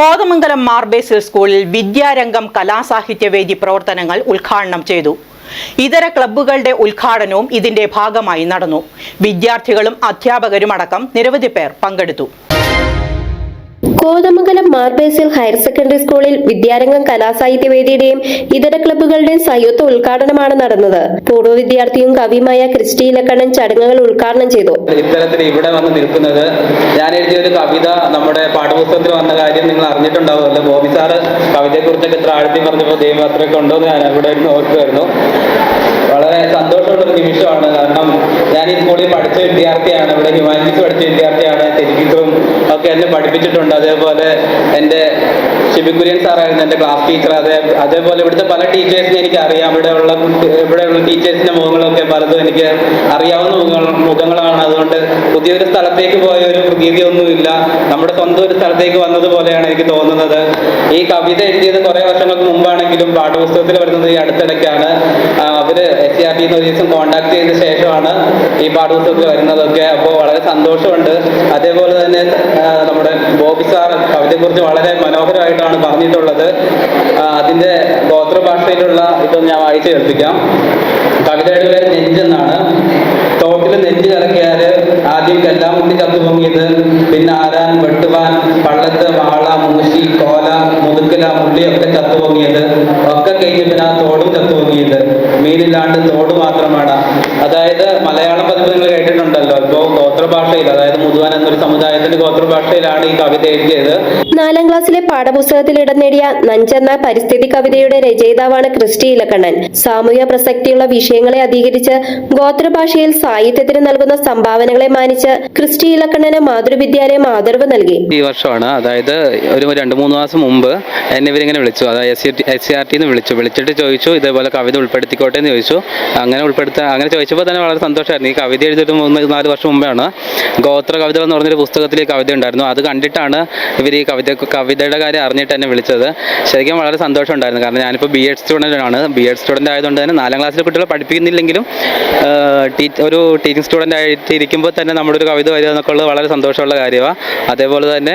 കോതമംഗലം മാർബേസിൽ സ്കൂളിൽ വിദ്യാരംഗം കലാസാഹിത്യവേദി പ്രവർത്തനങ്ങൾ ഉദ്ഘാടനം ചെയ്തു. ഇതര ക്ലബ്ബുകളുടെ ഉദ്ഘാടനവും ഇതിന്റെ ഭാഗമായി നടന്നു. വിദ്യാർത്ഥികളും അധ്യാപകരുമടക്കം നിരവധി പേർ പങ്കെടുത്തു. കോതമംഗലം മാർബേസിൽ ഹയർ സെക്കൻഡറി സ്കൂളിൽ വിദ്യാരംഗം കലാസാഹിത്യവേദിയുടെയും ഇതര ക്ലബ്ബുകളുടെയും സംയുക്ത ഉദ്ഘാടനമാണ് നടന്നത്. പൂർവ വിദ്യാർത്ഥിയും കവിയുമായ ക്രിസ്റ്റി ഇലക്കണ്ണൻ ചടങ്ങുകൾ ഉദ്ഘാടനം ചെയ്തു. ഇത്തരത്തിൽ ഇവിടെ വന്ന് നിൽക്കുന്നത് ഞാൻ എഴുതിയ ഒരു കവിത നമ്മുടെ പാഠപുസ്തകത്തിൽ വന്ന കാര്യം നിങ്ങൾ അറിഞ്ഞിട്ടുണ്ടാവുമല്ലോ ബോബി സാറ് കവിതയെക്കുറിച്ചൊക്കെ ഇത്ര ആഴ്ത്തി പറഞ്ഞപ്പോൾ ദൈവം അത്രയൊക്കെ ഉണ്ടോ എന്ന് ഞാൻ ഇവിടെ ഓർക്കുമായിരുന്നു. വളരെ ഒരു നിമിഷമാണ്. കാരണം ഞാൻ ഈ സ്കൂളിൽ പഠിച്ച വിദ്യാർത്ഥിയാണ്. ഇവിടെ ഹ്യൂമാനിറ്റീസ് പഠിച്ച വിദ്യാർത്ഥിയാണ് ടെലിവിറ്ററും ഒക്കെ എന്നെ പഠിപ്പിച്ചിട്ടുണ്ട്. അതേപോലെ എന്റെ ഷിബിക്കുര്യൻ സാറായിരുന്നു എന്റെ ക്ലാസ് ടീച്ചർ അതേ അതേപോലെ ഇവിടുത്തെ പല ടീച്ചേഴ്സിനെ എനിക്ക് അറിയാം ഇവിടെയുള്ള ഇവിടെയുള്ള ടീച്ചേഴ്സിന്റെ മുഖങ്ങളൊക്കെ പലതും എനിക്ക് അറിയാവുന്ന മുഖങ്ങൾ മുഖങ്ങളാണ്. അതുകൊണ്ട് പുതിയൊരു സ്ഥലത്തേക്ക് പോയ ഒരു പ്രതീതിയൊന്നുമില്ല. നമ്മുടെ സ്വന്തം ഒരു സ്ഥലത്തേക്ക് വന്നതുപോലെയാണ് എനിക്ക് തോന്നുന്നത്. ഈ കവിത എഴുതിയത് കുറേ വർഷങ്ങൾക്ക് മുമ്പാണെങ്കിലും പാഠപുസ്തകത്തിൽ വരുന്നത് ഈ അടുത്തിടയ്ക്കാണ്. അവർ എസ് സി ആർ ടി സർവീസും കോണ്ടാക്ട് ചെയ്ത ശേഷമാണ് ഈ പാഠപുസ്തകത്തിൽ വരുന്നതൊക്കെ. അപ്പോൾ വളരെ സന്തോഷമുണ്ട്. അതേപോലെ തന്നെ നമ്മുടെ ബോബി സാർ കവിതയെക്കുറിച്ച് വളരെ മനോഹരമായിട്ടാണ് പറഞ്ഞിട്ടുള്ളത്. അതിന്റെ ഗോത്രഭാഷയിലുള്ള ഇതൊന്ന് ഞാൻ വായിച്ചു കേൾപ്പിക്കാം. കവിതയുടെ നെഞ്ചെന്നാണ്. തോട്ടിൽ നെഞ്ച് കിടക്കിയാൽ ആദ്യം കല്ലാമുട്ടി ചത്തുപൊങ്ങിയത് പിന്നെ ആരാൻ വെട്ടുവാൻ പള്ളത്ത് വാള മൂശി കോല മുതുക്കല മുള്ളിയൊക്കെ ചത്തുപൊങ്ങിയത് ഒക്കെ കഴിഞ്ഞ് പിന്നെ ആ തോടും ചത്തുപൊങ്ങിയത് മീനില്ലാണ്ട് തോട് മാത്രമാണ് അതായത് മലയാള പതിപ്പ് നിങ്ങൾ കേട്ടിട്ടുണ്ടല്ലോ. ഇപ്പോൾ ഗോത്രഭാഷയിൽ അതായത് മുതുവാൻ എന്നൊരു സമുദായത്തിന്റെ ഗോത്രഭാഷയിലാണ് ഈ കവിത എഴുതിയത്. നാലാം ക്ലാസ്സിലെ പാഠപുസ്തകത്തിൽ ഇടം നേടിയ നഞ്ചെന്ന പരിസ്ഥിതി കവിതയുടെ രചയിതാവാണ് ക്രിസ്റ്റി ഇലക്കണ്ണൻ. സാമൂഹ്യ പ്രസക്തിയുള്ള വിഷയങ്ങളെ അധികരിച്ച് ഗോത്രഭാഷയിൽ സാഹിത്യത്തിന് നൽകുന്ന സംഭാവനകളെ മാനിച്ച് ക്രിസ്റ്റി ഇലക്കണ്ണന് മാതൃവിദ്യാലയം ആദരവ് നൽകി. ഈ വർഷമാണ് അതായത് ഒരു രണ്ട് മൂന്ന് മാസം മുമ്പ് എന്നെ ഇവരിങ്ങനെ വിളിച്ചു. അതായത് എസ് സി ആർ ടി വിളിച്ചു. വിളിച്ചിട്ട് ചോദിച്ചു ഇതേപോലെ കവിത ഉൾപ്പെടുത്തിക്കോട്ടെ എന്ന് ചോദിച്ചു. അങ്ങനെ ഉൾപ്പെടുത്താൻ അങ്ങനെ ചോദിച്ചപ്പോൾ തന്നെ വളരെ സന്തോഷമായിരുന്നു ഈ കവിത എഴുതിയിട്ട് മൂന്ന് നാല് വർഷം മുമ്പാണ് ഗോത്ര കവിത എന്ന് പറഞ്ഞൊരു പുസ്തകത്തിൽ കവിത ഉണ്ടായിരുന്നു. അത് കണ്ടിട്ടാണ് ഇവർ ഈ കവിത കവിതയുടെ കാര്യം അറിഞ്ഞിട്ട് എന്നെ വിളിച്ചത്. ശരിക്കും വളരെ സന്തോഷമുണ്ടായിരുന്നു. കാരണം ഞാനിപ്പോൾ ബി എഡ് സ്റ്റുഡന്റാണ് ബി എഡ് സ്റ്റുഡന്റ് ആയതുകൊണ്ട് തന്നെ നാലാം ക്ലാസ്സിലെ കുട്ടികളെ പഠിപ്പിക്കുന്നില്ലെങ്കിലും ഒരു ടീച്ചിങ് സ്റ്റുഡന്റ് ആയിട്ട് ഇരിക്കുമ്പോൾ തന്നെ നമ്മുടെ ഒരു കവിത വരിക എന്നൊക്കെ ഉള്ളത് വളരെ സന്തോഷമുള്ള കാര്യമാണ് അതേപോലെ തന്നെ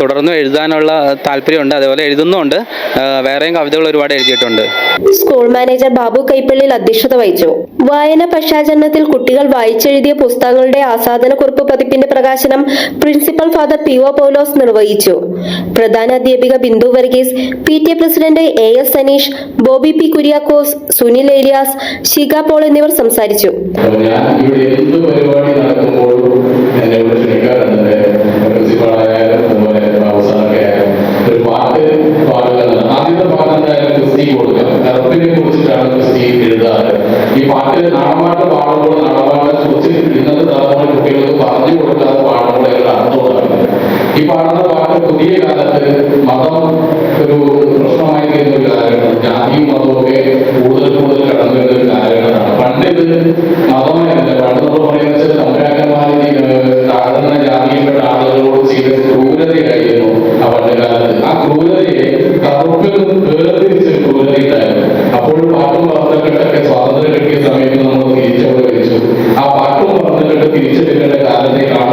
തുടർന്ന് എഴുതാനുള്ള താല്പര്യമുണ്ട്. അതേപോലെ എഴുതുന്നുമുണ്ട്. വേറെയും കവിതകൾ ഒരുപാട് എഴുതിയിട്ടുണ്ട്. സ്കൂൾ മാനേജർ ബാബു കൈപ്പള്ളിൽ അധ്യക്ഷത വഹിച്ചു. വായന പശ്ചാത്തലത്തിൽ കുട്ടികൾ വായിച്ചെഴുതിയ പുസ്തകങ്ങളുടെ ആസാദനക്കുറിപ്പ് പതിപ്പിന്റെ പ്രകാശനം principal father P O Paulose നിർവഹിച്ചു. പ്രധാന അധ്യാപിക Bindu Varghese P T president A S Saneesh Bobby P Kuriakose Sunil Elias Shika Paul എന്നിവർ സംസാരിച്ചു. അപ്പോൾ ഞാൻ ഇവിടെ കുറിച്ചിട്ടാണ് പരിപാടി എഴുതാറ്. ഈ ഇവിടെ ക്ഷണിക്കാറുണ്ട് പ്രിൻസിപ്പാളായാലും പാടുന്ന പാട്ട് പുതിയ കാലത്ത് മതം ഒരു പ്രശ്നമായി തീരുന്ന ഒരു കാലഘട്ടം ജാതിയും മതവും ഒക്കെ കൂടുതൽ കൂടുതൽ കടന്നു വരുന്ന ഒരു കാലഘട്ടമാണ് പണ്ട് ഇത് മതമായിരുന്നില്ല. പണ്ട് നമ്മൾ പറയുന്നത് തമ്പരാക്കന്മാരിൽ താഴ്ന്ന ജാതിയിൽപ്പെട്ട ആളുകളോട് ചെയ്ത ക്രൂരതയായിരുന്നു ആ പണ്ട് കാലത്ത്. ആ ക്രൂരതയെ കറുപ്പിൽ വേർതിരിച്ച ക്രൂരതയുണ്ടായിരുന്നു അപ്പോൾ പാട്ടും പറഞ്ഞിട്ടൊക്കെ സ്വാതന്ത്ര്യം കിട്ടിയ സമയത്ത് നമ്മൾ തിരിച്ചവിടെ വരിച്ചു ആ പാട്ടും പറഞ്ഞിട്ട് തിരിച്ചെടുക്കേണ്ട കാലത്തേക്കാണോ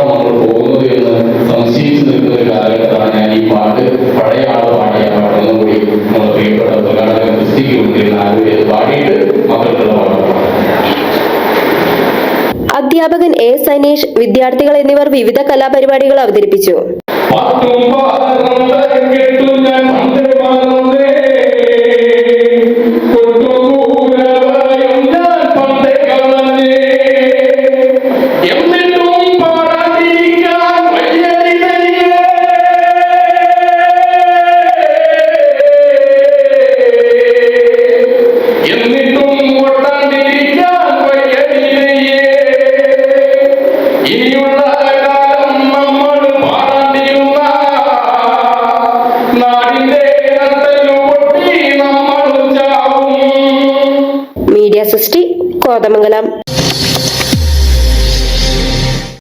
അധ്യാപകൻ എ സനീഷ് വിദ്യാർത്ഥികൾ എന്നിവർ വിവിധ കലാപരിപാടികൾ അവതരിപ്പിച്ചു. ഇനിയുള്ള കാലം നമ്മൾ പാടേണ്ടിയിരുന്ന നാടിന്റെ നമ്മൾ ചാവും. മീഡിയ സൃഷ്ടി കോതമംഗലം.